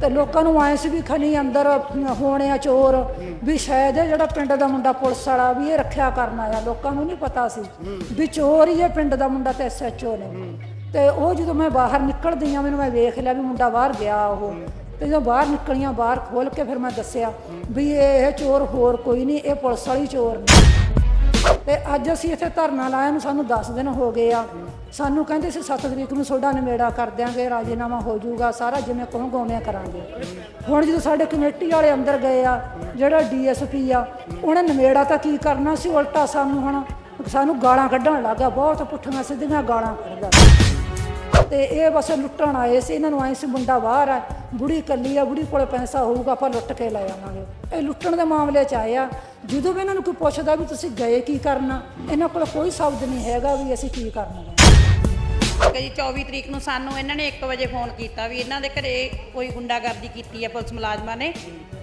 ਤੇ ਲੋਕਾਂ ਨੂੰ ਆਏ ਸੀ ਵੀ ਖਨੀ ਅੰਦਰ, ਹੋਣੇ ਆ ਚੋਰ, ਵੀ ਸ਼ਾਇਦ ਇਹ ਜਿਹੜਾ ਪਿੰਡ ਦਾ ਮੁੰਡਾ ਪੁਲਿਸ ਵਾਲਾ ਵੀ ਇਹ ਰੱਖਿਆ ਕਰਨ ਆਇਆ, ਲੋਕਾਂ ਨੂੰ ਨਹੀਂ ਪਤਾ ਸੀ ਵੀ ਚੋਰ ਹੀ ਇਹ ਪਿੰਡ ਦਾ ਮੁੰਡਾ ਤੇ ਐਸਐਚਓ ਨੇ। ਤੇ ਉਹ ਜਦੋਂ ਮੈਂ ਬਾਹਰ ਨਿਕਲਦੀ ਆ, ਮੈਨੂੰ ਮੈਂ ਵੇਖ ਲਿਆ ਵੀ ਮੁੰਡਾ ਬਾਹਰ ਗਿਆ ਉਹ। ਤੇ ਜਦੋਂ ਬਾਹਰ ਨਿਕਲੀਆਂ, ਬਾਹਰ ਖੋਲ ਕੇ ਫਿਰ ਮੈਂ ਦੱਸਿਆ ਵੀ ਇਹ ਇਹ ਚੋਰ ਹੋਰ ਕੋਈ ਨਹੀਂ, ਇਹ ਪੁਲਿਸ ਵਾਲੀ ਚੋਰ ਨੇ। ਤੇ ਅੱਜ ਅਸੀਂ ਇੱਥੇ ਧਰਨਾ ਲਾਇਆ ਨੂੰ ਸਾਨੂੰ 10 ਦਿਨ ਹੋ ਗਏ ਆ। ਸਾਨੂੰ ਕਹਿੰਦੇ ਸੀ 7 ਤਰੀਕ ਨੂੰ ਤੁਹਾਡਾ ਨਿਬੇੜਾ ਕਰ ਦਿਆਂਗੇ, ਰਾਜੀਨਾਮਾ ਹੋ ਜਾਊਗਾ, ਸਾਰਾ ਜਿਵੇਂ ਕਹੋਗੇ ਉਵੇਂ ਕਰਾਂਗੇ। ਹੁਣ ਜਦੋਂ ਸਾਡੇ ਕਮੇਟੀ ਵਾਲੇ ਅੰਦਰ ਗਏ ਆ, ਜਿਹੜਾ ਡੀਐਸਪੀ ਆ, ਉਹਨੇ ਨਿਬੇੜਾ ਤਾਂ ਕੀ ਕਰਨਾ ਸੀ, ਉਲਟਾ ਸਾਨੂੰ ਹੁਣ ਸਾਨੂੰ ਗਾਲਾਂ ਕੱਢਣ ਲੱਗਾ, ਬਹੁਤ ਪੁੱਠੀਆਂ ਸਿੱਧੀਆਂ ਗਾਲਾਂ ਕੱਢਦਾ ਤੇ ਇਹ ਬਸ ਲੁੱਟਣ ਆਏ ਸੀ, ਇਹਨਾਂ ਨੂੰ ਆਏ ਸੀ ਮੁੰਡਾ ਬਾਹਰ ਆ, ਬੁੜੀ ਇਕੱਲੀ ਆ, ਬੁੜੀ ਕੋਲ ਪੈਸਾ ਹੋਊਗਾ, ਆਪਾਂ ਲੁੱਟ ਕੇ ਲੈ ਆਵਾਂਗੇ। ਇਹ ਲੁੱਟਣ ਦੇ ਮਾਮਲੇ 'ਚ ਆਏ ਆ, ਜਦੋਂ ਵੀ ਇਹਨਾਂ ਨੂੰ ਕੋਈ ਪੁੱਛਦਾ ਵੀ ਤੁਸੀਂ ਗਏ ਕੀ ਕਰਨਾ, ਇਹਨਾਂ ਕੋਲ ਕੋਈ ਸ਼ਬਦ ਨਹੀਂ ਹੈਗਾ ਵੀ ਅਸੀਂ ਕੀ ਕਰਨਾ। ਹੈ ਜੀ 24 ਤਰੀਕ ਨੂੰ ਸਾਨੂੰ ਇਹਨਾਂ ਨੇ 1 ਵਜੇ ਫੋਨ ਕੀਤਾ ਵੀ ਇਹਨਾਂ ਦੇ ਘਰੇ ਕੋਈ ਗੁੰਡਾਗਰਦੀ ਕੀਤੀ ਹੈ ਪੁਲਿਸ ਮੁਲਾਜ਼ਮਾਂ ਨੇ।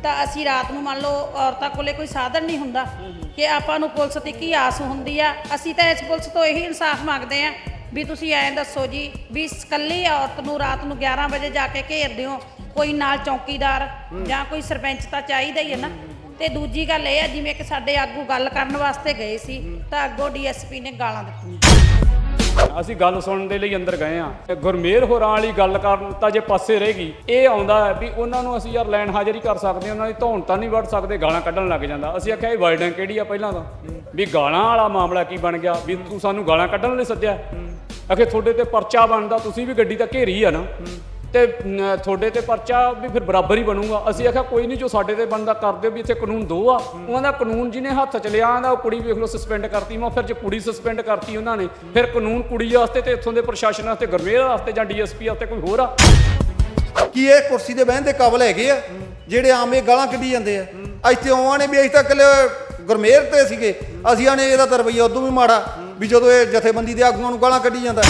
ਤਾਂ ਅਸੀਂ ਰਾਤ ਨੂੰ ਮੰਨ ਲਓ ਔਰਤਾਂ ਕੋਲੇ ਕੋਈ ਸਾਧਨ ਨਹੀਂ ਹੁੰਦਾ ਕਿ ਆਪਾਂ ਨੂੰ ਪੁਲਿਸ ਤੇ ਕੀ ਆਸ ਹੁੰਦੀ ਆ। ਅਸੀਂ ਤਾਂ ਇਸ ਪੁਲਿਸ ਤੋਂ ਇਹੀ ਇਨਸਾਫ ਮੰਗਦੇ ਆ ਵੀ ਤੁਸੀਂ ਐਂ ਦੱਸੋ ਜੀ ਵੀ ਇਕੱਲੀ ਔਰਤ ਨੂੰ ਰਾਤ ਨੂੰ 11 ਵਜੇ ਜਾ ਕੇ ਘੇਰਦੇ ਹੋ ਕੋਈ ਨਾਲ ਚੌਕੀਦਾਰ ਜਾਂ ਕੋਈ ਸਰਪੰਚ ਤਾਂ ਚਾਹੀਦਾ ਹੀ ਹੈ ਨਾ। ਤੇ ਦੂਜੀ ਗੱਲ ਇਹ ਆ, ਜਿਵੇਂ ਕਿ ਸਾਡੇ ਆਗੂ ਗੱਲ ਕਰਨ ਵਾਸਤੇ ਗਏ ਸੀ, ਤਾਂ ਅੱਗੋਂ ਡੀਐਸਪੀ ਨੇ ਗਾਲਾਂ ਦਿੱਤੀਆਂ। ਅਸੀਂ ਗੱਲ ਸੁਣਨ ਦੇ ਲਈ ਅੰਦਰ ਗਏ ਆ ਗੁਰਮੇਰ ਹੋਰਾਂ ਵਾਲੀ ਗੱਲ ਕਰਨ ਤਾਂ ਜੇ ਪਾਸੇ ਰਹੇਗੀ ਇਹ ਆਉਂਦਾ ਹੈ ਵੀ ਉਹਨਾਂ ਨੂੰ ਅਸੀਂ ਯਾਰ ਲੈਣ ਹਾਜ਼ਰੀ ਕਰ ਸਕਦੇ ਹਾਂ, ਉਹਨਾਂ ਦੀ ਧੌਣ ਤਾਂ ਨਹੀਂ ਵੜ ਸਕਦੇ ਗਾਲਾਂ ਕੱਢਣ ਲੱਗ ਜਾਂਦਾ। ਅਸੀਂ ਆਖਿਆ ਇਹ ਵਰਡਨ ਕਿਹੜੀ ਆ ਪਹਿਲਾਂ ਤਾਂ? ਵੀ ਗਾਲਾਂ ਵਾਲਾ ਮਾਮਲਾ ਕੀ ਬਣ ਗਿਆ? ਵੀ ਤੂੰ ਸਾਨੂੰ ਗਾਲਾਂ ਕੱਢਣ ਲਈ ਸੱਦਿਆ? ਅਖੇ ਤੁਹਾਡੇ ਤੇ ਪਰਚਾ ਬਣਦਾ ਤੁਸੀਂ ਵੀ ਗੱਡੀ ਤਾਂ ਘੇਰੀ ਆ ਨਾ। ਤੇ ਤੁਹਾਡੇ ਤੇ ਪਰਚਾ ਵੀ ਫਿਰ ਬਰਾਬਰ ਹੀ ਬਣੂਗਾ। ਅਸੀਂ ਆਖਿਆ, ਕੋਈ ਨਹੀਂ, ਜੋ ਸਾਡੇ ਤੇ ਬਣਦਾ ਕਰ ਦਿਓ ਵੀ ਇੱਥੇ ਕਾਨੂੰਨ ਦੋ ਆ। ਉਹਨਾਂ ਦਾ ਕਾਨੂੰਨ ਜਿਹਨੇ ਹੱਥ ਚ ਲਿਆ ਆਂਦਾ ਉਹ ਕੁੜੀ ਵੇਖ ਲਓ ਸਸਪੈਂਡ ਕਰਤੀ, ਮੈਂ ਫਿਰ ਜੇ ਕੁੜੀ ਸਸਪੈਂਡ ਕਰਤੀ ਉਹਨਾਂ ਨੇ, ਫਿਰ ਕਾਨੂੰਨ ਕੁੜੀ ਵਾਸਤੇ ਤੇ ਇੱਥੋਂ ਦੇ ਪ੍ਰਸ਼ਾਸਨ ਵਾਸਤੇ, ਗੁਰਮੇਲ ਵਾਸਤੇ ਜਾਂ ਡੀਐਸਪੀ ਵਾਸਤੇ ਕੋਈ ਹੋਰ ਆ? ਕੀ ਇਹ ਕੁਰਸੀ ਦੇ ਬਹਿਣ ਦੇ ਕਾਬਲ ਹੈਗੇ ਆ? ਜਿਹੜੇ ਆਮੇ ਗਾਲਾਂ ਕੱਢੀ ਜਾਂਦੇ ਆ। ਇੱਥੇ ਆਉਆਂ ਨੇ ਵੀ ਅਸੀਂ ਤਾਂ ਇਕੱਲੇ ਗੁਰਮੇਰ ਤੇ ਸੀਗੇ। ਅਸੀਂ ਆਨੇ ਇਹਦਾ ਤਾਂ ਉਦੋਂ ਵੀ ਮਾੜਾ, ਵੀ ਜਦੋਂ ਇਹ ਜਥੇਬੰਦੀ ਦੇ ਆਗੂਆਂ ਨੂੰ ਗਾਲਾਂ ਕੱਢੀ ਜਾਂਦਾ।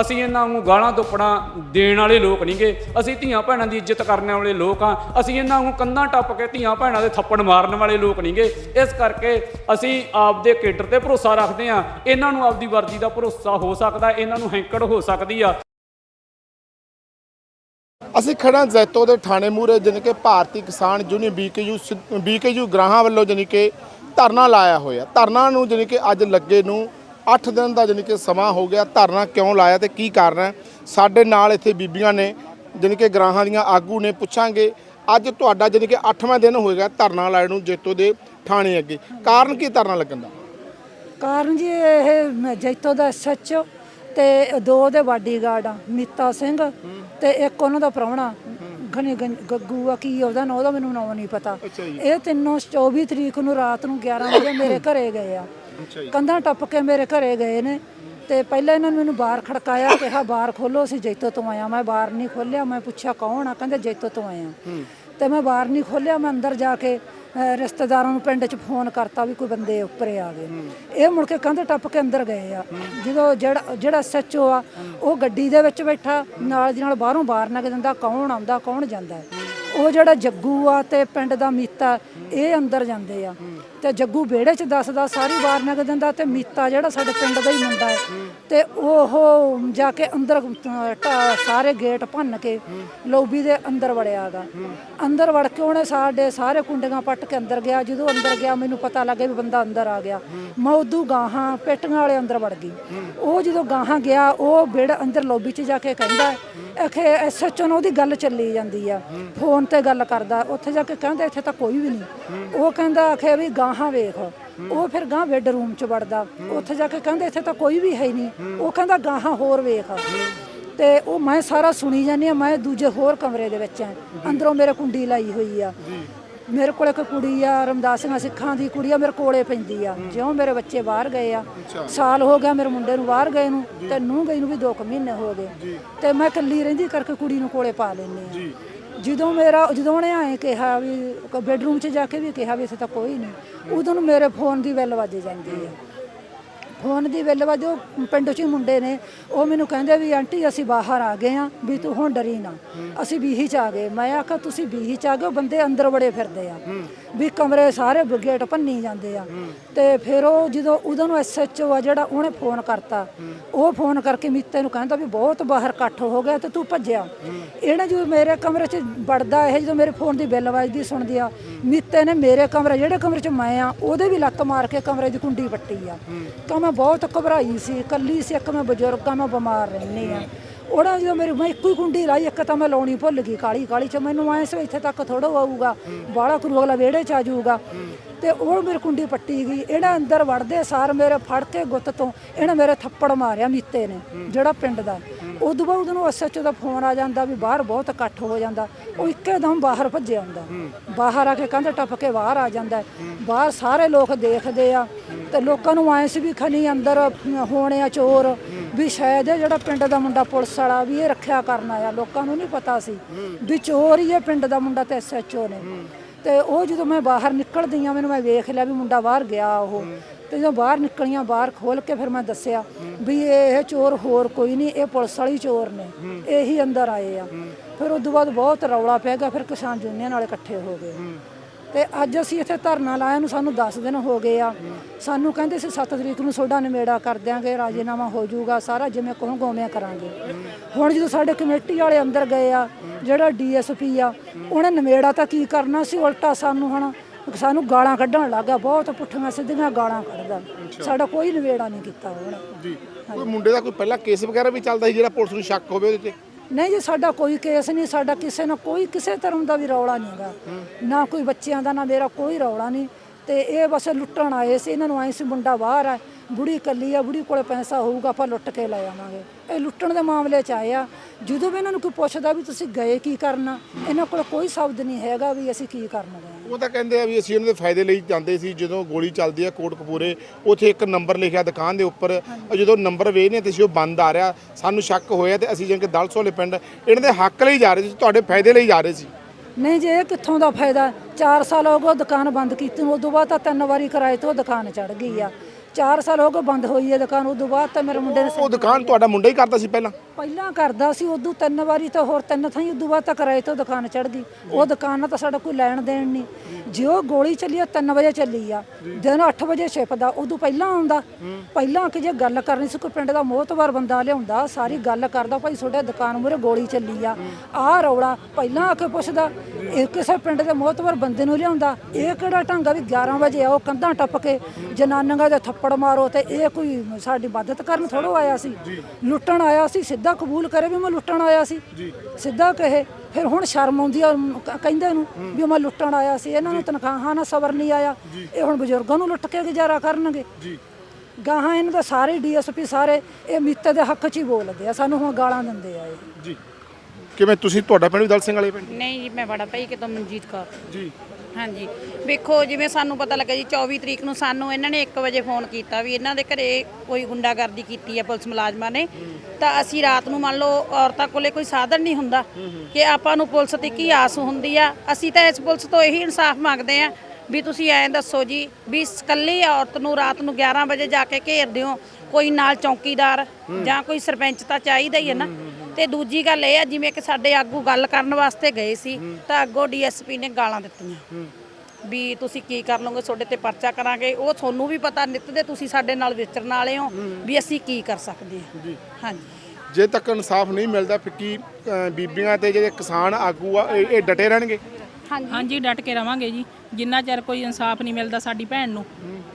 ਅਸੀਂ ਇਹਨਾਂ ਨੂੰ ਗਾਲਾਂ ਤੋਪਣਾ ਦੇਣ ਵਾਲੇ ਲੋਕ ਨਹੀਂਗੇ ਅਸੀਂ ਧੀਆਂ ਭੈਣਾਂ ਦੀ ਇੱਜ਼ਤ ਕਰਨ ਵਾਲੇ ਲੋਕ ਆ ਅਸੀਂ ਇਹਨਾਂ ਨੂੰ ਕੰਧਾਂ ਟੱਪ ਕੇ ਧੀਆਂ ਭੈਣਾਂ ਦੇ ਥੱਪੜ ਮਾਰਨ ਵਾਲੇ ਲੋਕ ਨਹੀਂਗੇ ਇਸ ਕਰਕੇ ਅਸੀਂ ਆਪਦੇ ਕੇਡਰ ਤੇ ਭਰੋਸਾ ਰੱਖਦੇ ਆ ਇਹਨਾਂ ਨੂੰ ਆਪਦੀ ਵਰਦੀ ਦਾ ਭਰੋਸਾ ਹੋ ਸਕਦਾ, ਇਹਨਾਂ ਨੂੰ ਹੈਂਕੜ ਹੋ ਸਕਦੀ ਆ। ਅਸੀਂ ਖੜਾ ਜ਼ੈਤੋ ਦੇ ਥਾਣੇ ਮੂਹਰੇ, ਜਾਣੀ ਕਿ ਭਾਰਤੀ ਕਿਸਾਨ ਯੂਨੀਅਨ ਬੀਕੇਯੂ ਬੀਕੇਯੂ ਗ੍ਰਾਹਾਂ ਵੱਲੋਂ ਜਾਣੀ ਕਿ ਧਰਨਾ ਲਾਇਆ ਹੋਇਆ। ਧਰਨਾ ਨੂੰ ਜਾਣੀ ਕਿ ਅੱਜ ਲੱਗੇ ਨੂੰ 8 ਦਿਨ ਦਾ ਜਾਣੀ ਕਿ ਸਮਾਂ ਹੋ ਗਿਆ ਧਰਨਾ ਕਿਉਂ ਲਾਇਆ ਤੇ ਕੀ ਕਾਰਨ ਹੈ? ਸਾਡੇ ਨਾਲ ਇੱਥੇ ਬੀਬੀਆਂ ਨੇ ਜਾਣੀ ਕਿ ਗ੍ਰਾਹਾਂ ਦੀਆਂ ਆਗੂ ਨੇ ਪੁੱਛਾਂਗੇ। ਅੱਜ ਤੁਹਾਡਾ ਜਾਣੀ ਕਿ 8ਵਾਂ ਦਿਨ ਹੋਏਗਾ ਧਰਨਾ ਲਾਏ ਨੂੰ ਜੈਤੋ ਦੇ ਥਾਣੇ ਅੱਗੇ। ਕਾਰਨ ਕੀ ਧਰਨਾ ਲੱਗਣ ਦਾ? ਕਾਰਨ ਜੀ ਇਹ ਜੈਤੋ ਦਾ ਸੱਚ ਤੇ ਦੋ ਦੇ ਬਾਡੀਗਾਰਡ ਆ ਮੀਤਾ ਸਿੰਘ ਤੇ ਇੱਕ ਉਹਨਾਂ ਦਾ ਪ੍ਰਾਹੁਣਾ ਘਣੀ ਗੰ- ਗੱਗੂ ਆ ਕੀ ਉਹਦਾ ਨਾਂ ਉਹਦਾ ਮੈਨੂੰ ਨਾਂ ਨਹੀਂ ਪਤਾ। ਇਹ ਤਿੰਨੋਂ 24 ਤਰੀਕ ਨੂੰ ਰਾਤ ਨੂੰ 11 ਵਜੇ ਮੇਰੇ ਘਰੇ ਗਏ ਆ। ਕੰਧਾਂ ਟੱਪ ਕੇ ਮੇਰੇ ਘਰੇ ਗਏ ਨੇ ਤੇ ਪਹਿਲਾਂ ਇਹਨਾਂ ਨੇ ਮੈਨੂੰ ਬਾਹਰ ਖੜਕਾਇਆ ਕਿਹਾ ਬਾਹਰ ਖੋਲੋ ਅਸੀਂ ਜੈਤੋ ਤੋਂ ਆਇਆ ਮੈਂ ਬਾਹਰ ਨਹੀਂ ਖੋਲਿਆ ਮੈਂ ਪੁੱਛਿਆ ਕੌਣ ਆ? ਕਹਿੰਦੇ ਜੈਤੋ ਤੋਂ ਆਇਆ ਤੇ ਮੈਂ ਬਾਹਰ ਨਹੀਂ ਖੋਲਿਆ ਮੈਂ ਅੰਦਰ ਜਾ ਕੇ ਰਿਸ਼ਤੇਦਾਰਾਂ ਨੂੰ ਪਿੰਡ 'ਚ ਫੋਨ ਕਰਤਾ ਵੀ ਕੋਈ ਬੰਦੇ ਉੱਪਰ ਆ ਗਏ। ਇਹ ਮੁੜ ਕੇ ਕੰਧ ਟੱਪ ਕੇ ਅੰਦਰ ਗਏ ਆ। ਜਦੋਂ ਜਿਹੜਾ ਜਿਹੜਾ ਸੱਚੋ ਆ ਉਹ ਗੱਡੀ ਦੇ ਵਿੱਚ ਬੈਠਾ ਨਾਲ ਦੀ ਨਾਲ ਬਾਹਰੋਂ ਬਾਹਰ ਲੰਘ ਜਾਂਦਾ ਕੌਣ ਆਉਂਦਾ ਕੌਣ ਜਾਂਦਾ। ਉਹ ਜਿਹੜਾ ਜੱਗੂ ਆ ਤੇ ਪਿੰਡ ਦਾ ਮੀਤਾ ਇਹ ਅੰਦਰ ਜਾਂਦੇ ਆ। ਤੇ ਜੱਗੂ ਵਿਹੜੇ 'ਚ ਦੱਸਦਾ, ਸਾਰੀ ਬਾਹਰ ਲੰਘ ਦਿੰਦਾ ਤੇ ਮੀਤਾ ਜਿਹੜਾ ਸਾਡੇ ਪਿੰਡ ਦਾ ਹੀ ਮੁੰਡਾ ਹੈ। ਤੇ ਉਹ ਜਾ ਕੇ ਅੰਦਰ, ਢਾ- ਸਾਰੇ ਗੇਟ ਭੰਨ ਕੇ ਲੋਬੀ ਦੇ ਅੰਦਰ ਵੜਿਆ ਗਾ। ਅੰਦਰ ਵੜ ਕੇ ਉਹਨੇ ਸਾਡੇ ਸਾਰੇ ਕੁੰਡੀਆਂ ਪੱਟ ਕੇ ਅੰਦਰ ਗਿਆ। ਜਦੋਂ ਅੰਦਰ ਗਿਆ, ਮੈਨੂੰ ਪਤਾ ਲੱਗਿਆ ਵੀ ਬੰਦਾ ਅੰਦਰ ਆ ਗਿਆ। ਮੈਂ ਉਦੋਂ ਗਾਹਾਂ, ਪੇਟੀਆਂ ਵਾਲੇ ਅੰਦਰ ਵੜ ਗਈ। ਉਹ ਜਦੋਂ ਗਾਹਾਂ ਗਿਆ, ਉਹ ਵਿਹੜੇ ਅੰਦਰ ਲੋਬੀ 'ਚ ਜਾ ਕੇ ਕਹਿੰਦਾ ਐਸਐਚਓ ਨਾਲ ਉਹਦੀ ਗੱਲ ਚੱਲੀ ਜਾਂਦੀ ਆ, ਫੋਨ ਤੇ ਗੱਲ ਕਰਦਾ, ਉੱਥੇ ਜਾ ਕੇ ਕਹਿੰਦਾ ਇੱਥੇ ਤਾਂ ਕੋਈ ਵੀ ਨਹੀਂ। ਉਹ ਕਹਿੰਦਾ ਅਖੇ ਵੀ ਗਾਹਾਂ ਵੇਖ, ਉਹ ਫਿਰ ਗਾਂ ਬੈੱਡਰੂਮ 'ਚ ਵੜਦਾ, ਉੱਥੇ ਜਾ ਕੇ ਕਹਿੰਦਾ ਇੱਥੇ ਤਾਂ ਕੋਈ ਵੀ ਹੈ ਹੀ ਨਹੀਂ। ਉਹ ਕਹਿੰਦਾ ਗਾਹਾਂ ਹੋਰ ਵੇਖ। ਤੇ ਉਹ ਮੈਂ ਸਾਰਾ ਸੁਣੀ ਜਾਂਦੀ ਆ, ਮੈਂ ਦੂਜੇ ਹੋਰ ਕਮਰੇ ਦੇ ਵਿੱਚ ਆ, ਅੰਦਰੋਂ ਮੇਰੇ ਕੁੰਡੀ ਲਾਈ ਹੋਈ ਆ। ਮੇਰੇ ਕੋਲੇ ਕੋਈ ਕੁੜੀ ਆ ਰਮਦਾਸ ਸਿੰਘ ਸਿੱਖਾਂ ਦੀ ਕੁੜੀ ਆ ਮੇਰੇ ਕੋਲੇ ਪੈਂਦੀ ਆ। ਜਿਉਂ ਮੇਰੇ ਬੱਚੇ ਬਾਹਰ ਗਏ ਆ ਸਾਲ ਹੋ ਗਿਆ ਮੇਰੇ ਮੁੰਡੇ ਨੂੰ ਬਾਹਰ ਗਏ ਨੂੰ ਤੇ ਨੂੰ ਗਈ ਨੂੰ ਵੀ 2 ਮਹੀਨੇ ਹੋ ਗਏ। ਤੇ ਮੈਂ ਇਕੱਲੀ ਰਹਿੰਦੀ ਕਰਕੇ ਕੁੜੀ ਨੂੰ ਕੋਲੇ ਪਾ ਲੈਂਦੀ ਆ। ਜਦੋਂ ਮੇਰਾ ਜਦੋਂ ਉਹਨੇ ਆਏ ਕਿਹਾ ਵੀ ਬੈਡਰੂਮ 'ਚ ਜਾ ਕੇ ਵੀ ਕਿਹਾ ਵੀ ਇੱਥੇ ਤਾਂ ਕੋਈ ਨਹੀਂ ਉਦੋਂ ਨੂੰ ਮੇਰੇ ਫੋਨ ਦੀ ਬੈਲ ਵੱਜ ਜਾਂਦੀ ਆ। ਫੋਨ ਦੀ ਬਿੱਲ ਵਜੋਂ ਪਿੰਡ 'ਚ ਹੀ ਮੁੰਡੇ ਨੇ ਉਹ ਮੈਨੂੰ ਕਹਿੰਦੇ ਵੀ ਆਂਟੀ ਅਸੀਂ ਬਾਹਰ ਆ ਗਏ ਆ ਵੀ ਤੂੰ ਹੁਣ ਡਰੀ ਨਾ। ਅਸੀਂ ਬੀਹੀ 'ਚ ਆ ਗਏ। ਮੈਂ ਆਖਿਆ ਤੁਸੀਂ ਬੀਹੀ 'ਚ ਆ ਗਏ ਬੰਦੇ ਅੰਦਰ ਬੜੇ ਫਿਰਦੇ ਆ। ਵੀ ਕਮਰੇ ਸਾਰੇ ਗੇਟ ਭੰਨੀ ਜਾਂਦੇ ਆ। ਤੇ ਫਿਰ ਉਹ ਜਦੋਂ ਉਹਦਾ ਨੂੰ ਐਸਐਚਓ ਆ ਜਿਹੜਾ ਉਹਨੇ ਫੋਨ ਕਰਤਾ ਉਹ ਫੋਨ ਕਰਕੇ ਮੀਤੇ ਨੂੰ ਕਹਿੰਦਾ ਵੀ ਬਹੁਤ ਬਾਹਰ ਇਕੱਠ ਹੋ ਗਿਆ ਤੇ ਤੂੰ ਭੱਜਿਆ। ਇਹਨੇ ਜਦੋਂ ਮੇਰੇ ਕਮਰੇ 'ਚ ਵੜਦਾ ਇਹ ਜਦੋਂ ਮੇਰੇ ਫੋਨ ਦੀ ਬਿੱਲ ਵੱਜਦੀ ਸੁਣਦੀ ਆ ਮੀਤੇ ਨੇ ਮੇਰੇ ਕਮਰੇ ਜਿਹੜੇ ਕਮਰੇ 'ਚ ਮੈਂ ਆ ਉਹਦੇ ਵੀ ਲੱਤ ਮਾਰ ਕੇ ਕਮਰੇ ਦੀ ਕੁੰਡੀ ਪੱਟੀ ਆ। ਤਾਂ ਮੈਂ ਬਹੁਤ ਘਬਰਾਈ ਸੀ, ਇਕੱਲੀ ਸੀ, ਇੱਕ ਮੈਂ ਬਜ਼ੁਰਗ ਆ, ਮੈਂ ਬਿਮਾਰ ਰਹਿੰਦੀ ਆ। ਉਹਨਾਂ ਜਦੋਂ ਮੇਰੀ ਮੈਂ ਇੱਕੋ ਹੀ ਕੁੰਡੀ ਲਾਈ, ਇੱਕ ਤਾਂ ਮੈਂ ਲਾਉਣੀ ਭੁੱਲ ਗਈ, ਕਾਲੀ ਕਾਲੀ ਚ ਮੈਨੂੰ ਐ ਸੀ ਇੱਥੇ ਤੱਕ ਥੋੜਾ ਆਊਗਾ, ਬਾਹਲਾ ਕੁਰੂ ਅਗਲਾ ਵਿਹੜੇ ਚ ਆ ਜਾਊਗਾ। ਤੇ ਉਹ ਮੇਰੀ ਕੁੰਡੀ ਪੱਟੀ ਗਈ, ਇਹਨਾਂ ਅੰਦਰ ਵੜਦੇ ਸਾਰ ਮੇਰੇ ਫੜ ਕੇ ਗੁੱਤ ਤੋਂ ਇਹਨੇ ਮੇਰੇ ਥੱਪੜ ਮਾਰਿਆ ਮੀਤੇ ਨੇ, ਜਿਹੜਾ ਪਿੰਡ ਦਾ। ਉਦੋਂ ਬਾਅਦ ਉਹਨੂੰ ਐਸਐਚਓ ਦਾ ਫੋਨ ਆ ਜਾਂਦਾ ਵੀ ਬਾਹਰ ਬਹੁਤ ਇਕੱਠ ਹੋ ਜਾਂਦਾ, ਉਹ ਇੱਕਦਮ ਬਾਹਰ ਭੱਜਿਆ ਆਉਂਦਾ ਬਾਹਰ ਆ ਕੇ ਕੰਧ ਟੱਪ ਕੇ ਬਾਹਰ ਆ ਜਾਂਦਾ। ਬਾਹਰ ਸਾਰੇ ਲੋਕ ਦੇਖਦੇ ਆ ਤੇ ਲੋਕਾਂ ਨੂੰ ਆਏ ਸੀ ਵੀ ਖਨੀ ਅੰਦਰ ਹੋਣੇ ਆ ਚੋਰ, ਵੀ ਸ਼ਾਇਦ ਇਹ ਜਿਹੜਾ ਪਿੰਡ ਦਾ ਮੁੰਡਾ ਪੁਲਿਸ ਵਾਲਾ ਵੀ ਇਹ ਰੱਖਿਆ ਕਰਨ ਆਇਆ, ਲੋਕਾਂ ਨੂੰ ਨਹੀਂ ਪਤਾ ਸੀ ਵੀ ਚੋਰ ਹੀ ਇਹ ਪਿੰਡ ਦਾ ਮੁੰਡਾ ਤੇ ਐਸਐਚਓ ਨੇ। ਤੇ ਉਹ ਜਦੋਂ ਮੈਂ ਬਾਹਰ ਨਿਕਲਦੀ ਆ, ਮੈਨੂੰ ਮੈਂ ਵੇਖ ਲਿਆ ਵੀ ਮੁੰਡਾ ਬਾਹਰ ਗਿਆ ਉਹ। ਤੇ ਜਦੋਂ ਬਾਹਰ ਨਿਕਲੀਆਂ, ਬਾਹਰ ਖੋਲ ਕੇ ਫਿਰ ਮੈਂ ਦੱਸਿਆ ਵੀ ਇਹ ਚੋਰ ਹੋਰ ਕੋਈ ਨਹੀਂ, ਇਹ ਪੁਲਿਸ ਵਾਲੀ ਚੋਰ ਨੇ, ਇਹੀ ਅੰਦਰ ਆਏ ਆ। ਫਿਰ ਉਸ ਤੋਂ ਬਾਅਦ ਬਹੁਤ ਰੌਲਾ ਪੈ ਗਿਆ, ਫਿਰ ਕਿਸਾਨ ਯੂਨੀਅਨ ਵਾਲੇ ਇਕੱਠੇ ਹੋ ਗਏ। ਤੇ ਅੱਜ ਅਸੀਂ ਇੱਥੇ ਧਰਨਾ ਲਾਇਆ ਨੂੰ ਸਾਨੂੰ 10 ਦਿਨ ਹੋ ਗਏ ਆ। ਸਾਨੂੰ ਕਹਿੰਦੇ ਸੀ 7 ਤਰੀਕ ਨੂੰ ਤੁਹਾਡਾ ਨਿਮੇੜਾ ਕਰ ਦਿਆਂਗੇ ਰਾਜੀਨਾਮਾ ਹੋ ਜਾਊਗਾ ਸਾਰਾ ਜਿਵੇਂ ਕਹੋਗੇ ਉਵੇਂ ਕਰਾਂਗੇ। ਹੁਣ ਜਦੋਂ ਸਾਡੇ ਕਮੇਟੀ ਵਾਲੇ ਅੰਦਰ ਗਏ ਆ ਜਿਹੜਾ ਡੀਐਸਪੀ ਆ ਉਹਨੇ ਨਿਮੇੜਾ ਤਾਂ ਕੀ ਕਰਨਾ ਸੀ ਉਲਟਾ ਸਾਨੂੰ ਹੁਣ ਸਾਨੂੰ ਗਾਲਾਂ ਕੱਢਣ ਲੱਗਾ ਬਹੁਤ ਪੁੱਠੀਆਂ ਸਿੱਧੀਆਂ ਗਾਲਾਂ ਕੱਢਦਾ। ਸਾਡਾ ਕੋਈ ਨਿਬੇੜਾ ਨਹੀਂ ਕੀਤਾ ਉਹਨੇ ਜੀ ਕੋਈ ਮੁੰਡੇ ਦਾ ਕੋਈ ਪਹਿਲਾਂ ਕੇਸ ਵਗੈਰਾ ਵੀ ਚੱਲਦਾ ਸੀ ਜਿਹੜਾ ਪੁਲਿਸ ਨੂੰ ਸ਼ੱਕ ਹੋਵੇ ਉਹਦੇ ਤੇ? ਨਹੀਂ ਜੀ ਸਾਡਾ ਕੋਈ ਕੇਸ ਨਹੀਂ ਸਾਡਾ ਕਿਸੇ ਨਾਲ ਕੋਈ ਕਿਸੇ ਤਰ੍ਹਾਂ ਦਾ ਵੀ ਰੌਲਾ ਨਹੀਂ ਹੈਗਾ। ਨਾ ਕੋਈ ਬੱਚਿਆਂ ਦਾ ਨਾ ਮੇਰਾ ਕੋਈ ਰੌਲਾ ਨਹੀਂ। ਤੇ ਇਹ ਬਸ ਲੁੱਟਣ ਆਏ ਸੀ ਇਹਨਾਂ ਨੂੰ ਆਏ ਸੀ ਮੁੰਡਾ ਬਾਹਰ ਆ ਬੁੜੀ ਇਕੱਲੀ ਆ ਬੁੜੀ ਕੋਲੇ ਪੈਸਾ ਹੋਊਗਾ ਆਪਾਂ ਲੁੱਟ ਕੇ ਲੈ ਆਵਾਂਗੇ। ਇਹ ਲੁੱਟਣ ਦੇ ਮਾਮਲੇ 'ਚ ਆਏ ਆ। ਜਦੋਂ ਵੀ ਇਹਨਾਂ ਨੂੰ ਕੋਈ ਪੁੱਛਦਾ ਵੀ ਤੁਸੀਂ ਗਏ ਕੀ ਕਰਨਾ ਇਹਨਾਂ ਕੋਲ ਕੋਈ ਸ਼ਬਦ ਨਹੀਂ ਹੈਗਾ ਵੀ ਅਸੀਂ ਕੀ ਕਰਨ ਗਏ। ਉਹ ਤਾਂ ਕਹਿੰਦੇ ਆ ਵੀ ਅਸੀਂ ਉਹਨਾਂ ਦੇ ਫਾਇਦੇ ਲਈ ਜਾਂਦੇ ਸੀ ਜਦੋਂ ਗੋਲੀ ਚੱਲਦੀ ਆ ਕੋਟ ਕਪੂਰੇ ਉੱਥੇ ਇੱਕ ਨੰਬਰ ਲਿਖਿਆ ਦੁਕਾਨ ਦੇ ਉੱਪਰ ਉਹ ਜਦੋਂ ਨੰਬਰ ਵੇਖਨੇ ਤੇ ਸੀ ਉਹ ਬੰਦ ਆ ਰਿਹਾ ਸਾਨੂੰ ਸ਼ੱਕ ਹੋਇਆ ਤੇ ਅਸੀਂ ਜਿਵੇਂ ਕਿ ਦਲਸੋਲੇ ਪਿੰਡ ਇਹਨਾਂ ਦੇ ਹੱਕ ਲਈ ਜਾ ਰਹੇ ਸੀ ਤੁਹਾਡੇ ਫਾਇਦੇ ਲਈ ਜਾ ਰਹੇ ਸੀ। ਨਹੀਂ ਜੇ ਕਿੱਥੋਂ ਦਾ ਫਾਇਦਾ? 4 ਸਾਲ ਹੋ ਗਏ ਦੁਕਾਨ ਬੰਦ ਕੀਤੀ ਨੂੰ ਉਦੋਂ ਬਾਅਦ ਤਾਂ ਤਿੰਨ ਵਾਰੀ ਕਿਰਾਏ ਤੋਂ ਉਹ ਦੁਕਾਨ ਚੜ ਗਈ ਆ। 4 ਸਾਲ ਹੋ ਗਏ ਬੰਦ ਹੋਈ ਹੈ ਦੁਕਾਨ ਉਦੋਂ ਬਾਅਦ ਤਾਂ ਮੇਰੇ ਮੁੰਡੇ ਨੇ ਉਹ ਦੁਕਾਨ ਤੁਹਾਡਾ ਮੁੰਡਾ ਹੀ ਕਰਦਾ ਸੀ ਪਹਿਲਾਂ? ਪਹਿਲਾਂ ਕਰਦਾ ਸੀ ਉਦੋਂ ਤਿੰਨ ਵਾਰੀ ਤਾਂ ਹੋਰ ਤਿੰਨ ਥਾਈ ਉਦੋਂ ਬਾਅਦ ਤਾਂ ਕਿਰਾਏ ਤੋਂ ਦੁਕਾਨ ਚੜ ਗਈ। ਉਹ ਦੁਕਾਨ ਨਾਲ ਤਾਂ ਸਾਡਾ ਕੋਈ ਲੈਣ ਦੇਣ ਨਹੀਂ। ਜੇ ਉਹ ਗੋਲੀ ਚੱਲੀ ਆ 3 ਵਜੇ ਚੱਲੀ ਆ। ਦਿਨ 8 ਵਜੇ ਛਿਪਦਾ ਉਦੋਂ ਪਹਿਲਾਂ ਆਉਂਦਾ। ਪਹਿਲਾਂ ਕਿ ਜੇ ਗੱਲ ਕਰਨੀ ਸੀ ਕੋਈ ਪਿੰਡ ਦਾ ਮੋਹਤਵਾਰ ਬੰਦਾ ਲਿਆਉਂਦਾ ਸਾਰੀ ਗੱਲ ਕਰਦਾ ਭਾਈ ਤੁਹਾਡੇ ਦੁਕਾਨ ਮੂਰੇ ਗੋਲੀ ਚੱਲੀ ਆ। ਆਹ ਰੌਲਾ ਪਹਿਲਾਂ ਆ ਕੇ ਪੁੱਛਦਾ ਇਹ ਕਿਸੇ ਪਿੰਡ ਦੇ ਮੋਹਤਵਾਰ ਬੰਦੇ ਨੂੰ ਲਿਆਉਂਦਾ? ਇਹ ਕਿਹੜਾ ਢੰਗ ਆ ਵੀ 11 ਵਜੇ ਆਓ ਕੰਧਾਂ ਟੱਪ ਕੇ ਜਨਾਨੀਆਂ ਦੇ ਥੱਪੜ ਮਾਰੋ ਤੇ ਇਹ ਕੋਈ ਸਾਡੀ ਮਦਦ ਕਰਨ ਥੋੜੋ ਆਇਆ ਸੀ। ਲੁੱਟਣ ਆਇਆ ਸੀ ਸਿੱਧਾ ਕਬੂਲ ਕਰੇ ਵੀ ਮੈਂ ਲੁੱਟਣ ਆਇਆ ਸੀ। ਸਿੱਧਾ ਕਹੇ ਫਿਰ ਹੁਣ ਸ਼ਰਮ ਆਉਂਦੀ ਆ ਕਹਿੰਦੇ ਨੂੰ ਵੀ ਮੈਂ ਲੁੱਟਣ ਆਇਆ ਸੀ ਇਹਨਾਂ ਨੂੰ ਤਨਖਾਹਾਂ ਨਾਲ ਸਬਰ ਨਹੀਂ ਆਇਆ। ਇਹ ਹੁਣ ਬਜ਼ੁਰਗਾਂ ਨੂੰ ਲੁੱਟ ਕੇ ਗੁਜ਼ਾਰਾ ਕਰਨਗੇ। ਗਾਹਾਂ ਇਹਨਾਂ ਦਾ ਸਾਰੇ ਡੀਐਸਪੀ ਸਾਰੇ ਇਹ ਮੀਤੇ ਦੇ ਹੱਕ 'ਚ ਹੀ ਬੋਲਦੇ ਆ ਸਾਨੂੰ ਹੁਣ ਗਾਲਾਂ ਦਿੰਦੇ ਆ ਇਹ। ਜੀ। ਕਿਵੇਂ ਤੁਸੀਂ ਤੁਹਾਡਾ ਪਿੰਡ ਵੀ ਦਲ ਸਿੰਘ ਵਾਲੇ ਪਿੰਡ? ਨਹੀਂ ਜੀ ਮੈਂ ਬੜਾ ਭਾਈ ਕਿਤੋਂ ਮਨਜੀਤ ਕੌਰ। ਜੀ। ਹਾਂਜੀ। ਵੇਖੋ, ਜਿਵੇਂ ਸਾਨੂੰ ਪਤਾ ਲੱਗਾ ਜੀ 24 ਤਰੀਕ ਨੂੰ ਸਾਨੂੰ ਇਹਨਾਂ ਨੇ 1 ਵਜੇ ਫੋਨ ਕੀਤਾ ਵੀ ਇਹਨਾਂ ਦੇ ਘਰੇ ਕੋਈ ਗੁੰਡਾਗਰਦੀ ਕੀਤੀ ਹੈ ਪੁਲਿਸ ਮੁਲਾਜ਼ਮਾਂ ਨੇ। ਤਾਂ ਅਸੀਂ ਰਾਤ ਨੂੰ ਮੰਨ ਲਓ ਔਰਤਾਂ ਕੋਲੇ ਕੋਈ ਸਾਧਨ ਨਹੀਂ ਹੁੰਦਾ ਕਿ ਆਪਾਂ ਨੂੰ ਪੁਲਿਸ ਤੇ ਕੀ ਆਸ ਹੁੰਦੀ ਆ। ਅਸੀਂ ਤਾਂ ਇਸ ਪੁਲਿਸ ਤੋਂ ਇਹੀ ਇਨਸਾਫ ਮੰਗਦੇ ਆ ਵੀ ਤੁਸੀਂ ਐਂ ਦੱਸੋ ਜੀ ਵੀ ਇਕੱਲੀ ਔਰਤ ਨੂੰ ਰਾਤ ਨੂੰ 11 ਵਜੇ ਜਾ ਕੇ ਘੇਰਦੇ ਹੋ ਕੋਈ ਨਾਲ ਚੌਕੀਦਾਰ ਜਾਂ ਕੋਈ ਸਰਪੰਚ ਤਾਂ ਚਾਹੀਦਾ ਹੀ ਹੈ ਨਾ। ਤੇ ਦੂਜੀ ਗੱਲ ਇਹ ਆ ਜਿਵੇਂ ਕਿ ਸਾਡੇ ਆਗੂ ਗੱਲ ਕਰਨ ਵਾਸਤੇ ਗਏ ਸੀ ਤਾਂ ਅੱਗੋਂ ਡੀਐਸਪੀ ਨੇ ਗਾਲਾਂ ਦਿੱਤੀਆਂ। ਵੀ ਤੁਸੀਂ ਕੀ ਕਰ ਲਓਗੇ ਤੁਹਾਡੇ ਤੇ ਪਰਚਾ ਕਰਾਂਗੇ। ਉਹ ਤੁਹਾਨੂੰ ਵੀ ਪਤਾ ਨਿੱਤ ਦੇ ਤੁਸੀਂ ਸਾਡੇ ਨਾਲ ਵਿਚਰਨ ਵਾਲੇ ਹੋ ਵੀ ਅਸੀਂ ਕੀ ਕਰ ਸਕਦੇ ਹਾਂ। ਹਾਂਜੀ। ਜੇ ਤੱਕ ਇਨਸਾਫ ਨਹੀਂ ਮਿਲਦਾ ਫਿਰ ਕੀ ਅ, ਬੀਬੀਆਂ ਤੇ ਜਿਹੜੇ ਕਿਸਾਨ ਆਗੂ ਆ ਇਹ ਇਹ ਡਟੇ ਰਹਿਣਗੇ? ਹਾਂਜੀ। ਡਟ ਕੇ ਰਵਾਂਗੇ ਜੀ। ਜਿੰਨਾ ਚਿਰ ਕੋਈ ਇਨਸਾਫ ਨਹੀਂ ਮਿਲਦਾ ਸਾਡੀ ਭੈਣ ਨੂੰ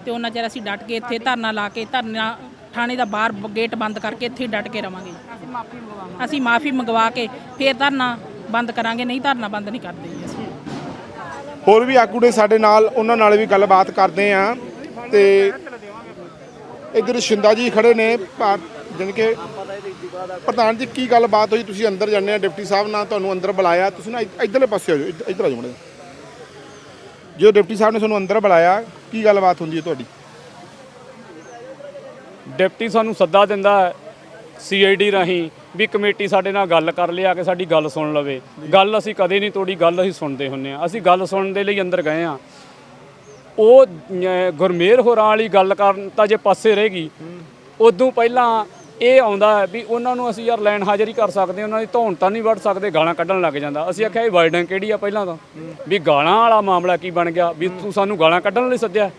ਤੇ ਉਹਨਾਂ ਚਿਰ ਅਸੀਂ ਡਟ ਕੇ ਇੱਥੇ ਧਰਨਾ ਲਾ ਕੇ ਧਰਨਾ ਥਾਣੇ ਦਾ ਬਾਹਰ ਗੇਟ ਬੰਦ ਕਰਕੇ ਇੱਥੇ ਹੀ ਡਟ ਕੇ ਰਵਾਂਗੇ। ਅਸੀਂ ਮਾਫੀ ਮੰਗਵਾ ਕੇ ਫੇਰ ਧਰਨਾ ਬੰਦ ਕਰਾਂਗੇ, ਨਹੀਂ ਧਰਨਾ ਬੰਦ ਨਹੀਂ ਕਰਦੇ ਜੀ ਅਸੀਂ। ਹੋਰ ਵੀ ਆਗੂ ਨੇ ਸਾਡੇ ਨਾਲ, ਉਹਨਾਂ ਨਾਲ ਵੀ ਗੱਲਬਾਤ ਕਰਦੇ ਆ ਤੇ ਇਧਰ ਸ਼ਿੰਦਾ ਜੀ ਖੜੇ ਨੇ, ਭਾਰ- ਕਿ ਪ੍ਰਧਾਨ ਜੀ, ਕੀ ਗੱਲਬਾਤ ਹੋਈ? ਤੁਸੀਂ ਅੰਦਰ ਜਾਂਦੇ ਆ ਡਿਪਟੀ ਸਾਹਿਬ ਨਾਲ ਤੁਹਾਨੂੰ ਅੰਦਰ ਬੁਲਾਇਆ। ਤੁਸੀਂ ਨਾ ਇ- ਇੱਧਰਲੇ ਪਾਸੇ ਆ ਜਾਓ, ਇੱਧ- ਇੱਧਰ ਆ ਜਾਓ ਮੜੇ ਜੋ ਡਿਪਟੀ ਸਾਹਿਬ ਨੇ ਤੁਹਾਨੂੰ ਅੰਦਰ ਬੁਲਾਇਆ, ਕੀ ਗੱਲਬਾਤ ਹੁੰਦੀ ਹੈ ਤੁਹਾਡੀ? ਡਿਪਟੀ ਸਾਨੂੰ ਸੱਦਾ ਦਿੰਦਾ ਹੈ ਸੀਆਈਡੀ ਰਾਹੀਂ ਵੀ ਕਮੇਟੀ ਸਾਡੇ ਨਾਲ ਗੱਲ ਕਰ ਲਿਆ ਕਿ ਸਾਡੀ ਗੱਲ ਸੁਣ ਲਵੇ। ਗੱਲ ਅਸੀਂ ਕਦੇ ਨਹੀਂ ਤੋੜੀ, ਗੱਲ ਅਸੀਂ ਸੁਣਦੇ ਹੁੰਨੇ ਆ ਅਸੀਂ ਗੱਲ ਸੁਣਨ ਦੇ ਲਈ ਅੰਦਰ ਗਏ ਆ ਉਹ ਗੁਰਮੇਰ ਹੋਰਾਂ ਵਾਲੀ ਗੱਲ ਕਰਨ ਤਾਂ ਜੇ ਪਾਸੇ ਰਹੇਗੀ ਉਦੋਂ ਪਹਿਲਾਂ ਇਹ ਆਉਂਦਾ ਹੈ ਵੀ ਉਹਨਾਂ ਨੂੰ ਅਸੀਂ ਯਾਰ ਲੈਣ ਹਾਜ਼ਰੀ ਕਰ ਸਕਦੇ ਉਹਨਾਂ ਦੀ ਧੌਣ ਤਾਂ ਨਹੀਂ ਵੱਢ ਸਕਦੇ, ਗਾਲਾਂ ਕੱਢਣ ਲੱਗ ਜਾਂਦਾ। ਅਸੀਂ ਆਖਿਆ, ਇਹ ਵਾਈਡਿੰਗ ਕਿਹੜੀ ਆ ਪਹਿਲਾਂ ਤਾਂ? ਵੀ ਗਾਲਾਂ ਵਾਲਾ ਮਾਮਲਾ ਕੀ ਬਣ ਗਿਆ? ਵੀ ਤੂੰ ਸਾਨੂੰ ਗਾਲਾਂ ਕੱਢਣ ਲਈ ਸੱਦਿਆ।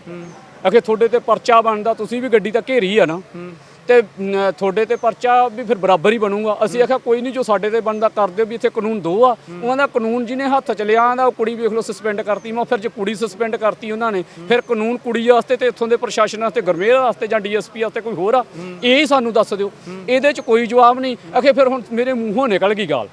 ਅਖੇ ਤੁਹਾਡੇ ਤੇ ਪਰਚਾ ਬਣਦਾ ਤੁਸੀਂ ਵੀ ਗੱਡੀ ਤਾਂ ਘੇਰੀ ਆ ਨਾ। ਤੇ ਨ, ਤੁਹਾਡੇ ਤੇ ਪਰਚਾ ਵੀ ਫਿਰ ਬਰਾਬਰ ਹੀ ਬਣੂਗਾ। ਅਸੀਂ ਆਖਿਆ ਕੋਈ ਨਹੀਂ ਜੋ ਸਾਡੇ ਤੇ ਬਣਦਾ ਕਰ ਦਿਓ ਵੀ ਇੱਥੇ ਕਾਨੂੰਨ ਦੋ ਆ। ਉਹਨਾਂ ਦਾ ਕਾਨੂੰਨ ਜਿਹਨੇ ਹੱਥ ਚ ਲਿਆ ਆਂਦਾ ਉਹ ਕੁੜੀ ਵੇਖ ਲਓ ਸਸਪੈਂਡ ਕਰਤੀ ਮੈਂ ਫਿਰ ਜੇ ਕੁੜੀ ਸਸਪੈਂਡ ਕਰਤੀ ਉਹਨਾਂ ਨੇ ਫਿਰ ਕਾਨੂੰਨ ਕੁੜੀ ਵਾਸਤੇ ਤੇ ਇੱਥੋਂ ਦੇ ਪ੍ਰਸ਼ਾਸਨ ਵਾਸਤੇ ਗੁਰਮੇਲ ਵਾਸਤੇ ਜਾਂ ਡੀਐਸਪੀ ਵਾਸਤੇ ਕੋਈ ਹੋਰ ਆ ਇਹ ਹੀ ਸਾਨੂੰ ਦੱਸ ਦਿਓ। ਇਹਦੇ ਚ ਕੋਈ ਜਵਾਬ ਨਹੀਂ। ਅਖੇ ਫਿਰ ਹੁਣ ਮੇਰੇ ਮੂੰਹੋਂ ਨਿਕਲ ਗਈ ਗੱਲ।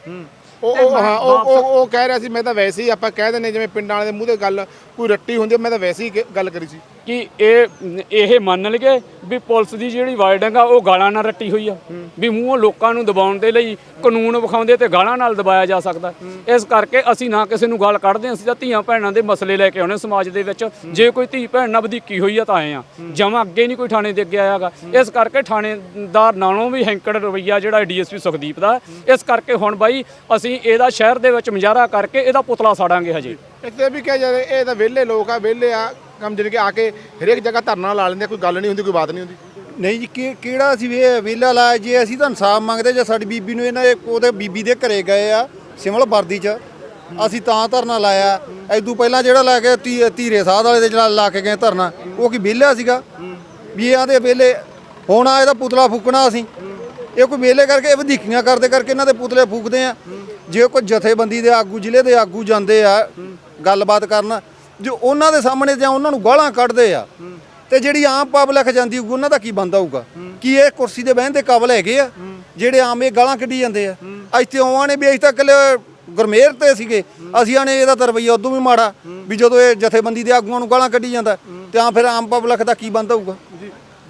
ਉਹ ਉਹ ਹਾਂ ਉਹ ਉਹ ਉਹ ਕਹਿ ਰਿਹਾ ਸੀ ਮੈਂ ਤਾਂ ਵੈਸੇ ਹੀ ਆਪਾਂ ਕਹਿ ਦਿੰਦੇ ਜਿਵੇਂ ਪਿੰਡਾਂ ਵਾਲੇ ਦੇ ਮੂੰਹ ਤੇ ਗੱਲ ਕੋਈ ਰੱਟੀ ਹੁੰਦੀ ਆ, ਮੈਂ ਤਾਂ ਵੈਸੇ ਹੀ ਗ- ਗੱਲ ਕਰੀ ਸੀ। ਕਿ ਇਹ ਇਹ ਮੰਨ ਲਗੇ ਵੀ ਪੁਲਿਸ ਦੀ ਜਿਹੜੀ ਵਾਰਡਿੰਗ ਆ ਉਹ ਗਾਲਾਂ ਨਾਲ ਰੱਟੀ ਹੋਈ ਆ। ਵੀ ਮੂੰਹੋਂ ਲੋਕਾਂ ਨੂੰ ਦਬਾਉਣ ਦੇ ਲਈ ਕਾਨੂੰਨ ਵਿਖਾਉਂਦੇ ਤੇ ਗਾਲਾਂ ਨਾਲ ਦਬਾਇਆ ਜਾ ਸਕਦਾ। ਇਸ ਕਰਕੇ ਅਸੀਂ ਨਾ ਕਿਸੇ ਨੂੰ ਗਾਲ ਕੱਢਦੇ ਅਸੀਂ ਤਾਂ ਧੀਆਂ ਭੈਣਾਂ ਦੇ ਮਸਲੇ ਲੈ ਕੇ ਆਉਣੇ ਸਮਾਜ ਦੇ ਵਿੱਚ। ਜੇ ਕੋਈ ਧੀ ਭੈਣ ਨਾਲ ਵਧੀਕੀ ਹੋਈ ਆ ਤਾਂ ਆਏ ਆ। ਜਮਾਂ ਅੱਗੇ ਨਹੀਂ ਕੋਈ ਥਾਣੇ ਦੇ ਅੱਗੇ ਆਇਆਗਾ। ਇਸ ਕਰਕੇ ਥਾਣੇਦਾਰ ਨਾਲੋਂ ਵੀ ਹੈਂਕੜ ਰਵਈਆ ਜਿਹੜਾ ਡੀਐਸਪੀ ਸੁਖਦੀਪ ਦਾ। ਇਸ ਕਰਕੇ ਹੁਣ ਬਾਈ ਅਸੀਂ ਇਹਦਾ ਸ਼ਹਿਰ ਦੇ ਵਿੱਚ ਮੁਜ਼ਾਹਰਾ ਕਰਕੇ ਇਹਦਾ ਪੁਤਲਾ ਸਾੜਾਂਗੇ ਹਜੇ। ਇੱਥੇ ਵੀ ਕਿਹਾ ਜਾਵੇ ਇਹ ਤਾਂ ਵਿਹਲੇ ਲੋਕ ਆ ਵਿਹਲੇ ਆ। ਕੰਮ ਜਿਨ ਕੇ ਆ ਕੇ ਹਰੇਕ ਜਗ੍ਹਾ ਧਰਨਾ ਲਾ ਲੈਂਦੇ ਆ, ਕੋਈ ਗੱਲ ਨਹੀਂ ਹੁੰਦੀ ਕੋਈ ਬਾਤ ਨਹੀਂ ਹੁੰਦੀ। ਨਹੀਂ ਜੀ ਕਿ- ਕਿਹੜਾ ਅਸੀਂ ਵੇ ਵੇਲਾ ਲਾਇਆ ਜੇ ਅਸੀਂ ਤਾਂ ਇਨਸਾਫ ਮੰਗਦੇ ਜੇ ਸਾਡੀ ਬੀਬੀ ਨੂੰ ਇਹਨਾਂ ਦੇ ਉਹਦੇ ਬੀਬੀ ਦੇ ਘਰੇ ਗਏ ਆ ਸਿਮਲ ਵਰਦੀ 'ਚ ਅਸੀਂ ਤਾਂ ਧਰਨਾ ਲਾਇਆ। ਐਦੂ ਪਹਿਲਾਂ ਜਿਹੜਾ ਲਾ ਕੇ ਧੀ- ਧੀਰੇ ਸਾਧ ਵਾਲੇ ਦੇ ਜਿਹੜਾ ਲਾ ਕੇ ਗਏ ਧਰਨਾ ਉਹ ਕੀ ਵਿਹਲਾ ਸੀਗਾ? ਵੀ ਇਹ ਆਂਦੇ ਵੇਲੇ ਹੁਣ ਆ ਇਹਦਾ ਪੁਤਲਾ ਫੂਕਣਾ ਅਸੀਂ। ਇਹ ਕੋਈ ਵੇਲੇ ਕਰਕੇ ਇਹ ਵਧੀਕੀਆਂ ਕਰਦੇ ਕਰਕੇ ਇਹਨਾਂ ਦੇ ਪੁਤਲੇ ਫੂਕਦੇ ਆ। ਜੇ ਕੋਈ ਜਥੇਬੰਦੀ ਦੇ ਆਗੂ ਜ਼ਿਲ੍ਹੇ ਦੇ ਆਗੂ ਜਾਂਦੇ ਆ ਗੱਲਬਾਤ ਕਰਨ ਜੋ ਉਹਨਾਂ ਦੇ ਸਾਹਮਣੇ ਜਾਂ ਉਹਨਾਂ ਨੂੰ ਗਾਲਾਂ ਕੱਢਦੇ ਆ, ਤੇ ਜਿਹੜੀ ਆਮ ਪਬਲਿਕ ਜਾਂਦੀ ਹੋਊਗੀ, ਉਹਨਾਂ ਦਾ ਕੀ ਬੰਦਾ ਹੋਊਗਾ? ਕੀ ਇਹ ਕੁਰਸੀ ਤੇ ਬਹਿਣ ਦੇ ਕਾਬਲ ਹੈਗੇ ਆ? ਜਿਹੜੇ ਆਮ ਇਹ ਗਾਲਾਂ ਕੱਢੀ ਜਾਂਦੇ ਆ। ਇੱਥੇ ਆਉਣ ਨੇ ਵੀ ਅਸੀਂ ਤਾਂ ਇਕੱਲੇ ਗੁਰਮੇਰ ਤੇ ਸੀਗੇ। ਅਸੀਂ ਆਣੇ ਇਹਦਾ ਤਾਂ ਰਵੱਈਆ ਉਦੋਂ ਵੀ ਮਾੜਾ, ਵੀ ਜਦੋਂ ਇਹ ਜਥੇਬੰਦੀ ਦੇ ਆਗੂਆਂ ਨੂੰ ਗਾਲਾਂ ਕੱਢੀ ਜਾਂਦਾ, ਤਾਂ ਫਿਰ ਆਮ ਪਬਲਿਕ ਦਾ ਕੀ ਬੰਦਾ ਹੋਊਗਾ?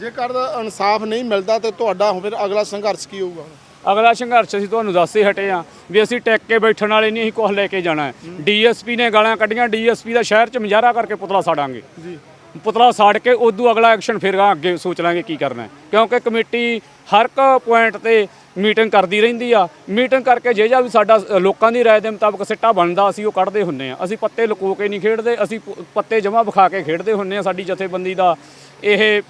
ਜੇਕਰ ਇਨਸਾਫ ਨਹੀਂ ਮਿਲਦਾ ਤੇ ਤੁਹਾਡਾ ਫਿਰ ਅਗਲਾ ਸੰਘਰਸ਼ ਕੀ ਹੋਊਗਾ? ਅਗਲਾ ਸੰਘਰਸ਼ ਅਸੀਂ ਤੁਹਾਨੂੰ ਦੱਸ ਹੀ ਹਟੇ ਆ ਵੀ ਅਸੀਂ ਟੈਕ ਕੇ ਬੈਠਣ ਵਾਲੇ ਨਹੀਂ ਅਸੀਂ ਕੁਝ ਲੈ ਕੇ ਜਾਣਾ ਹੈ। ਡੀਐਸਪੀ ਨੇ ਗਾਲਾਂ ਕੱਢੀਆਂ ਡੀਐਸਪੀ ਦਾ ਸ਼ਹਿਰ 'ਚ ਮੁਜ਼ਾਹਰਾ ਕਰਕੇ ਪੁਤਲਾ ਸਾੜਾਂਗੇ। ਜੀ। ਪੁਤਲਾ ਸਾੜ ਕੇ ਉਦੋਂ ਅਗਲਾ ਐਕਸ਼ਨ ਫਿਰ ਅੱਗੇ ਸੋਚ ਲਾਂਗੇ ਕੀ ਕਰਨਾ ਹੈ। ਕਿਉਂਕਿ ਕਮੇਟੀ ਹਰ ਇੱਕ ਪੁਆਇੰਟ ਤੇ ਮੀਟਿੰਗ ਕਰਦੀ ਰਹਿੰਦੀ ਆ। ਮੀਟਿੰਗ ਕਰਕੇ ਜੇ ਜਾ ਵੀ ਸਾਡਾ ਲੋਕਾਂ ਦੀ ਰਾਏ ਦੇ ਮੁਤਾਬਕ ਸਿੱਟਾ ਬਣਦਾ ਅਸੀਂ ਉਹ ਕੱਢਦੇ ਹੁੰਨੇ ਆ ਅਸੀਂ ਪੱਤੇ ਲੁਕੋ ਕੇ ਨਹੀਂ ਖੇਡਦੇ ਅਸੀਂ ਪੱਤੇ ਜਮਾ ਵਿਖਾ ਕੇ ਖੇਡਦੇ ਹੁੰਨੇ ਆ ਸਾਡੀ ਜਥੇਬੰਦੀ ਦਾ ਇਹ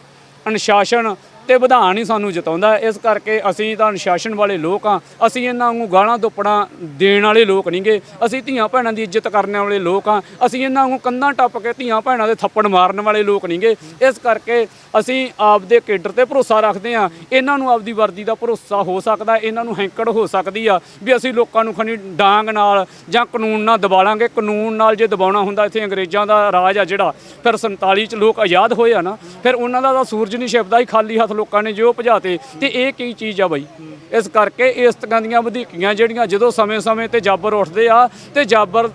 ਅਨੁਸ਼ਾਸਨ ਤੇ ਵਿਧਾਨ ਹੀ ਸਾਨੂੰ ਜਿਤਾਉਂਦਾ ਇਸ ਕਰਕੇ ਅਸੀਂ ਤਾਂ ਅਨੁਸ਼ਾਸਨ ਵਾਲੇ ਲੋਕ ਆ ਅਸੀਂ ਇਹਨਾਂ ਨੂੰ ਗਾਲਾਂ ਦੁੱਪੜਾਂ ਦੇਣ ਵਾਲੇ ਲੋਕ ਨਹੀਂਗੇ ਅਸੀਂ ਧੀਆਂ ਭੈਣਾਂ ਦੀ ਇੱਜ਼ਤ ਕਰਨ ਵਾਲੇ ਲੋਕ ਆ ਅਸੀਂ ਇਹਨਾਂ ਨੂੰ ਕੰਧਾਂ ਟੱਪ ਕੇ ਧੀਆਂ ਭੈਣਾਂ ਦੇ ਥੱਪੜ ਮਾਰਨ ਵਾਲੇ ਲੋਕ ਨਹੀਂਗੇ ਇਸ ਕਰਕੇ ਅਸੀਂ ਆਪਦੇ ਕੇਡਰ ਤੇ ਭਰੋਸਾ ਰੱਖਦੇ ਆ ਇਹਨਾਂ ਨੂੰ ਆਪਦੀ ਵਰਦੀ ਦਾ ਭਰੋਸਾ ਹੋ ਸਕਦਾ ਇਹਨਾਂ ਨੂੰ ਹੈਂਕੜ ਹੋ ਸਕਦੀ ਆ ਵੀ ਅਸੀਂ ਲੋਕਾਂ ਨੂੰ ਖਣੀ ਡਾਂਗ ਨਾਲ ਜਾਂ ਕਾਨੂੰਨ ਨਾਲ ਦਬਾ ਲਾਂਗੇ। ਕਾਨੂੰਨ ਨਾਲ ਜੇ ਦਬਾਉਣਾ ਹੁੰਦਾ ਇੱਥੇ ਅੰਗਰੇਜ਼ਾਂ ਦਾ ਰਾਜ ਆ ਜਿਹੜਾ, ਫਿਰ 47 ਚ ਲੋਕ ਆਜ਼ਾਦ ਹੋਏ ਆ ਨਾ, ਫਿਰ ਉਹਨਾਂ ਦਾ ਤਾਂ ਸੂਰਜ ਨਹੀਂ ਛਿਪਦਾ, ਹੀ ਖਾਲੀ ਹੱਥ ਲੋਕਾਂ ਨੇ ਜੋ ਭਜਾਤੇ ਤੇ ਇਹ ਕੀ ਚੀਜ਼ ਆ ਬਾਈ? ਇਸ ਕਰਕੇ ਇਸ ਤਰ੍ਹਾਂ ਦੀਆਂ ਵਧੀਕੀਆਂ ਜਿਹੜੀਆਂ ਜਦੋਂ ਸਮੇਂ-ਸਮੇਂ ਤੇ ਜਾਬਰ ਉੱਠਦੇ ਆ ਤੇ ਜਾਬਰ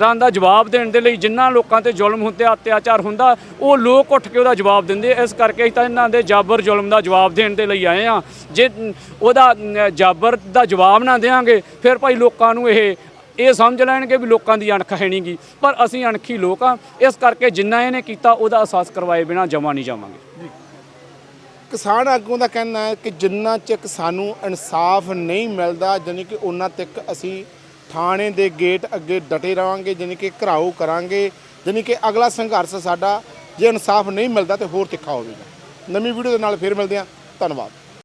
ਰਾਂ ਦਾ ਜਵਾਬ ਦੇਣ ਦੇ ਲਈ ਜਿਨ੍ਹਾਂ ਲੋਕਾਂ ਤੇ ਜ਼ੁਲਮ ਹੁੰਦੇ ਅਤਿਆਚਾਰ ਹੁੰਦਾ, ਉਹ ਲੋਕ ਉੱਠ ਕੇ ਉਹਦਾ ਜਵਾਬ ਦਿੰਦੇ ਇਸ ਕਰਕੇ ਅਸੀਂ ਤਾਂ ਇਹਨਾਂ ਦੇ ਜਾਬਰ ਜ਼ੁਲਮ ਦਾ ਜਵਾਬ ਦੇਣ ਦੇ ਲਈ ਆਏ ਆ। ਜੇ ਉਹਦਾ ਜਾਬਰ ਦਾ ਜਵਾਬ ਨਾ ਦੇਵਾਂਗੇ ਫਿਰ ਭਾਈ ਲੋਕਾਂ ਨੂੰ ਇਹ ਇਹ ਸਮਝ ਲੈਣਗੇ ਵੀ ਲੋਕਾਂ ਦੀ ਅਣਖ ਹੈ ਨਹੀਂਗੀ ਪਰ ਅਸੀਂ ਅਣਖੀ ਲੋਕ ਆ। ਇਸ ਕਰਕੇ ਜਿੰਨਾ ਇਹਨੇ ਕੀਤਾ, ਉਹਦਾ ਅਹਿਸਾਸ ਕਰਵਾਏ ਬਿਨਾ ਜਮਾ ਨਹੀਂ ਜਾਵਾਂਗੇ। ਕਿਸਾਨ ਆਗੂਆਂ ਦਾ ਕਹਿਣਾ ਹੈ ਕਿ ਜਿੰਨਾ ਚਿਰ ਸਾਨੂੰ ਇਨਸਾਫ ਨਹੀਂ ਮਿਲਦਾ, ਜਾਣੀ ਕਿ ਉਹਨਾਂ ਤੱਕ ਅਸੀਂ ਥਾਣੇ ਦੇ ਗੇਟ ਅੱਗੇ ਡਟੇ ਰਵਾਂਗੇ ਜਾਣੀ ਕਿ ਘਰਾਓ ਕਰਾਂਗੇ, ਜਾਣੀ ਕਿ ਅਗਲਾ ਸੰਘਰਸ਼ ਸਾਡਾ ਜੇ ਇਨਸਾਫ ਨਹੀਂ ਮਿਲਦਾ ਤੇ ਹੋਰ ਤਿੱਖਾ ਹੋਵੇਗਾ। ਨਵੀਂ ਵੀਡੀਓ ਦੇ ਨਾਲ ਫਿਰ ਮਿਲਦੇ ਹਾਂ। ਧੰਨਵਾਦ।